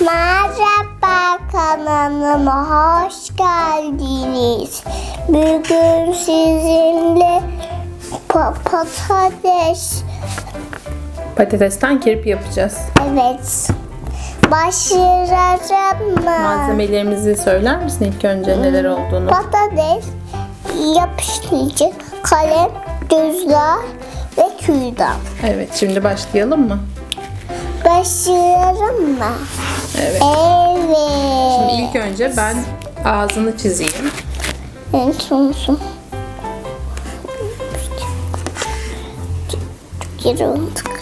Merhaba kanalıma hoş geldiniz. Bugün sizinle pa- patates, Patatesten kirpi yapacağız. evet, başlayalım mı? Malzemelerimizi söyler misin ilk önce neler olduğunu? Patates, yapıştırıcı, kalem, gözler ve kürdan. Evet şimdi başlayalım mı? Başlayalım mı? Evet. Evet. Şimdi ilk önce ben ağzını çizeyim. En sonsun. Geri unuttuk.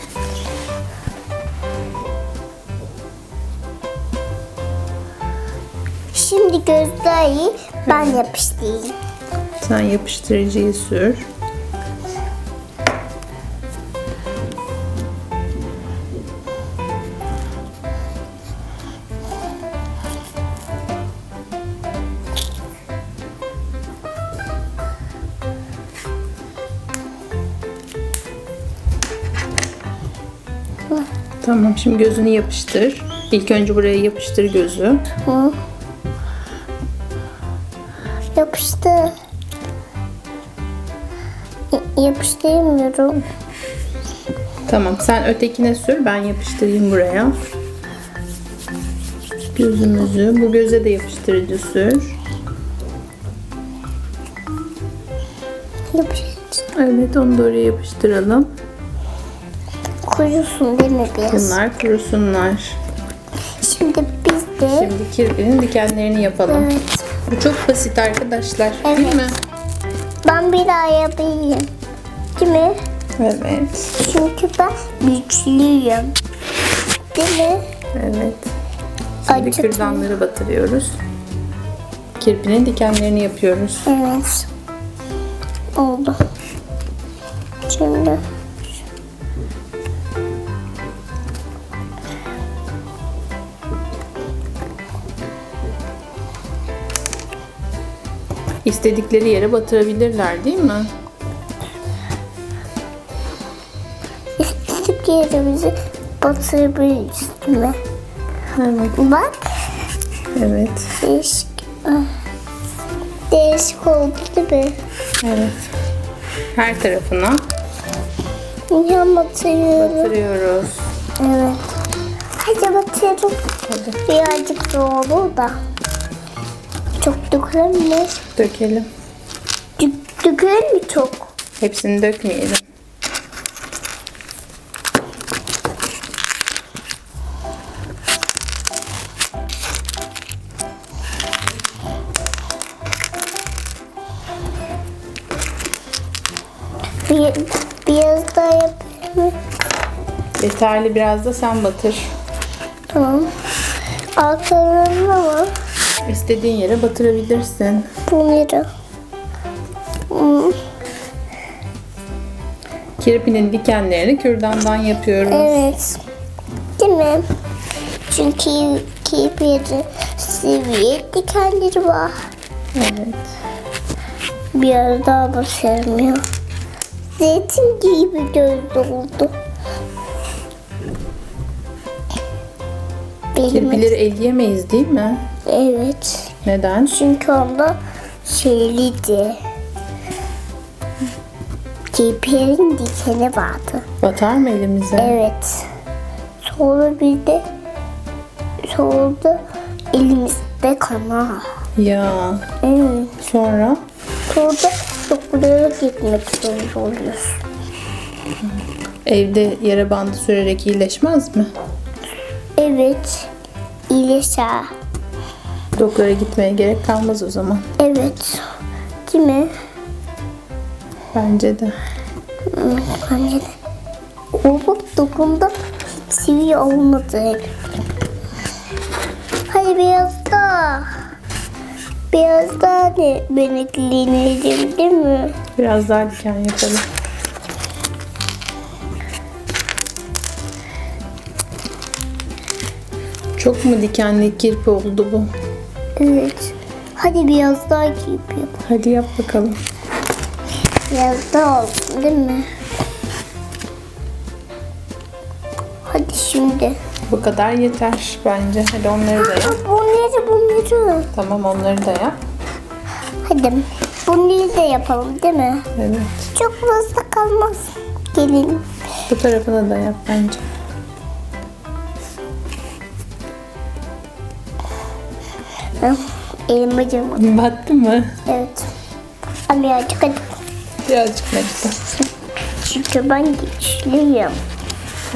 Şimdi gözleri ben yapıştırayım. Sen yapıştırıcıyı sür. Tamam şimdi gözünü yapıştır. İlk önce buraya yapıştır gözü. Hı. Yapıştı. Y- yapıştıramıyorum. Tamam sen ötekine sür ben yapıştırayım buraya. Gözümüzü bu göze de yapıştırıcı sür. Yapıştı. Evet onu da oraya yapıştıralım. Kurusun değil mi biraz? Bunlar kurusunlar. Şimdi biz de... Şimdi kirpinin dikenlerini yapalım. Evet. Bu çok basit arkadaşlar. Değil Evet. mi? Ben bir daha yapayım. Değil mi? Evet. Çünkü ben güçlüyüm. Değil mi? Evet. Şimdi Acıtma. kürdanları batırıyoruz. Kirpinin dikenlerini yapıyoruz. Evet. Oldu. Şimdi İstedikleri yere batırabilirler değil mi? istedik yerimizi batırabiliriz değil mi? Evet. Bak Evet. değişik. Değişik oldu değil mi? Evet. Her tarafına Yan batırıyorum. batırıyoruz. Evet. Hadi batıralım. Hadi Birazcık doğru da. Dökelim mi? dökelim. Dök- Dökelim mi çok? Hepsini dökmeyelim. Bir, biraz daha yapayım? Yeterli biraz da sen batır. Tamam. Arkalarına mı? İstediğin yere batırabilirsin. Bunları. Hmm, Kirpinin dikenlerini kürdandan yapıyoruz. Evet. Değil mi? Çünkü kibiri seviye dikenleri var. Evet. Biraz daha başarmıyor. Zeytin gibi gözlü oldu. Benim Kirpileri elleyemeyiz değil mi? Evet. Neden? Çünkü onda şeyliydi. Kirpilerin dikeni vardı. Batar mı elimize? Evet. Sonra bir de sonra da elimizde kana. Ya. Evet. Sonra? Sonra doktora gitmek zorunda oluyorsun. Evde yere bandı sürerek iyileşmez mi? Evet. İyileşe. Doktora gitmeye gerek kalmaz o zaman. Evet. Değil mi? Bence de. Hmm, Bence de. O bak dokumda sivri olmadı. Hayır biraz daha. Biraz daha ne beneklenelim değil mi? Biraz daha diken yapalım. Çok mu dikenli kirpi oldu bu? Evet. Hadi biraz daha yapayım. Hadi yap bakalım. Biraz daha olsun değil mi? Hadi şimdi. Bu kadar yeter bence. Hadi onları da yap. Bunları bunları. Tamam onları da yap. Hadi bunları da yapalım değil mi? Evet. Çok fazla kalmaz. Gelin. Bu tarafını da yap bence. Hah, Elim acımadı. Battı mı? Evet. Ama birazcık hadi. Birazcık battı. Çünkü ben güçlüyüm.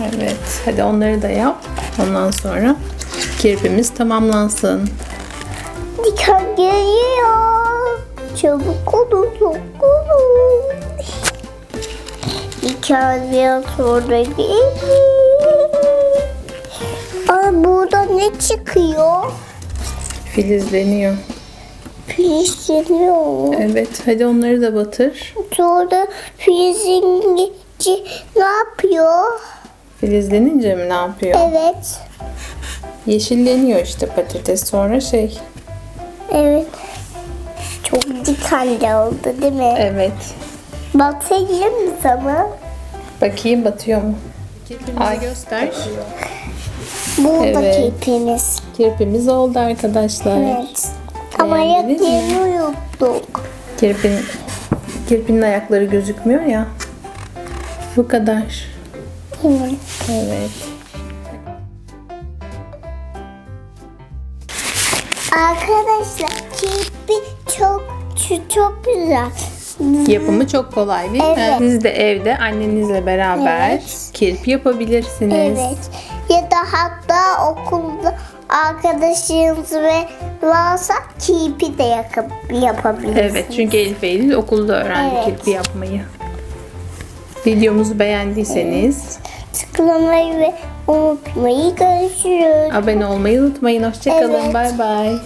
Evet. Hadi onları da yap. Ondan sonra kirpimiz tamamlansın. Diken geliyor. Çabuk olun, çabuk olun. Diken biraz sonra gelir. Aa, burada ne çıkıyor? Filizleniyor. Filizleniyor. Evet. Hadi onları da batır. Sonra filizlenici ne yapıyor? Filizlenince mi ne yapıyor? Evet. Yeşilleniyor işte patates sonra şey. Evet. Çok dikenli oldu değil mi? Evet. Batayım mı sana? Bakayım batıyor mu? Ay göster. Buradaki Evet. ipimiz. Kirpimiz oldu arkadaşlar. Evet. Ama yeni unuttuk. Kirpin, kirpinin ayakları gözükmüyor ya. Bu kadar. Hemen. Evet. Arkadaşlar kirpi çok, çok güzel. Yapımı çok kolay değil mi? Evet. Siz de evde annenizle beraber Evet. kirpi yapabilirsiniz. Evet. Ya da hatta okulda arkadaşınız ve varsa kirpi de yakıp yapabilirsiniz. Evet çünkü Elif Eylül okulda öğrendi Evet. kirpi yapmayı. Videomuzu beğendiyseniz Tıklamayı ve unutmayı görüşürüz. abone olmayı unutmayın. Hoşçakalın. Evet. Bay bay. Bye.